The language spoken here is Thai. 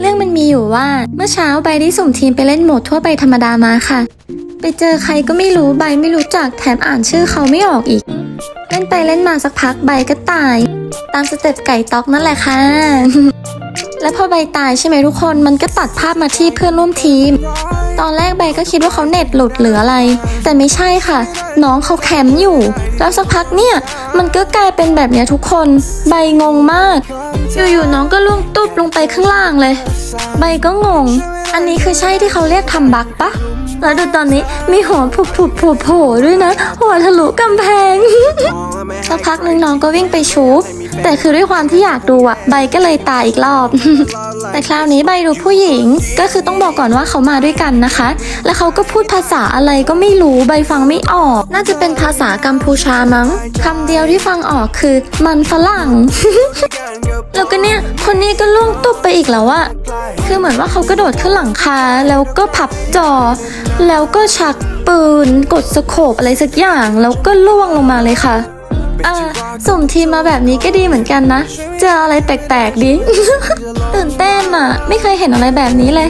เรื่องมันมีอยู่ว่าเมื่อเช้าใบได้สุ่มทีมไปเล่นโหมดทั่วไปธรรมดามาค่ะ ไปเจอใครก็ไม่รู้ใบไม่รู้จักแถมอ่านชื่อเขาไม่ออกอีก เล่นไปเล่นมาสักพักใบก็ตาย ตามสเต็ปไก่ต๊อกนั่นแหละค่ะ และพอใบตายใช่ไหมทุกคนมันก็ตัดภาพมาที่เพื่อนร่วมทีม ตอนแรกใบก็คิดว่าเขาเน็ตหลุดหรืออะไร แต่ไม่ใช่ค่ะ น้องเขาแคมป์อยู่ แล้วสักพักเนี่ย มันก็กลายเป็นแบบเนี้ยทุกคน ใบงงมากอยู่ๆน้องก็ล่วงตุ๊บลงไปข้างล่างเลย ใบก็งง อันนี้คือใช่ที่เขาเรียกทำบักปะแล้วดูตอนนี้มีหัวผุบผุบผุบโผล่ด้วยนะ หัวทะลุกำแพงสักพักหนึงน้องก็วิ่งไปชุบ แต่คือด้วยความที่อยากดูอะใบก็เลยตายอีกรอบ แต่คราวนี้ใบดูผู้หญิง ก็คือต้องบอกก่อนว่าเขามาด้วยกันนะคะ แล้วเขาก็พูดภาษาอะไรก็ไม่รู้ใบฟังไม่ออก น่าจะเป็นภาษากัมพูชามั้งคำเดียวที่ฟังออกคือ มันฝรั่ง แล้วก็เนี่ยคนนี้ก็ล่วงตุบไปอีกแล้วอะคือเหมือนว่าเขากระโดดขึ้นหลังคาแล้วก็พับจอ แล้วก็ชักปืน กดสโคปอะไรสักอย่าง แล้วก็ล่วงลงมาเลยค่ะเออ สุ่มทีมมาแบบนี้ก็ดีเหมือนกันนะ เจออะไรแปลกๆดิ ตื่นเต้นอะ ไม่เคยเห็นอะไรแบบนี้เลย